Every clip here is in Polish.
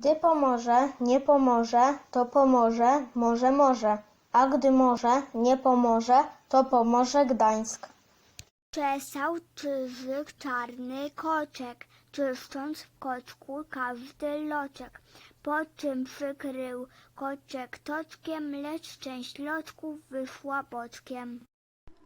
Gdy pomoże, nie pomoże, to pomoże, może, może. A gdy może, nie pomoże, to pomoże Gdańsk. Czesał czyżyk czarny koczek, czyszcząc w koczku każdy loczek. Po czym przykrył koczek toczkiem, lecz część loczków wyszła boczkiem.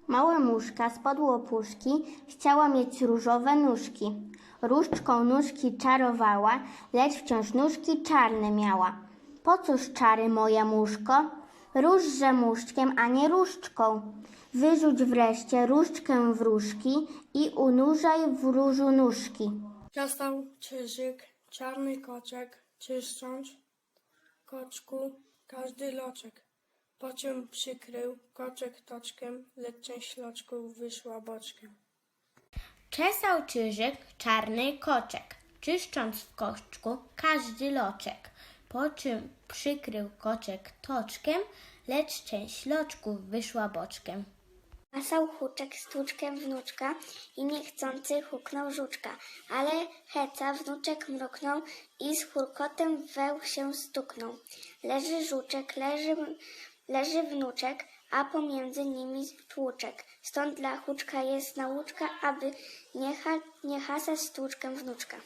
Małe muszka spod łopuszki chciała mieć różowe nóżki. Różdżką nóżki czarowała, lecz wciąż nóżki czarne miała. Po cóż czary, moja muszko? Różże muszczkiem, a nie różdżką. Wyrzuć wreszcie różdżkę w różki i unurzaj w różu nóżki. Zastał czyżyk, czarny koczek, czyszcząc koczku każdy loczek. Po czym przykrył koczek toczkiem, lecz część loczków wyszła boczkiem. Czesał czyżyk czarny koczek, czyszcząc w koczku każdy loczek, po czym przykrył koczek toczkiem, lecz część loczków wyszła boczkiem. Masał huczek stłuczkiem wnuczka i niechcący huknął żuczka, ale heca wnuczek mruknął i z hurkotem weł się stuknął. Leży żuczek, leży, leży wnuczek, a pomiędzy nimi tłuczek. Stąd dla huczka jest nauczka, aby nie, ha, nie hasać stłuczkiem wnuczka.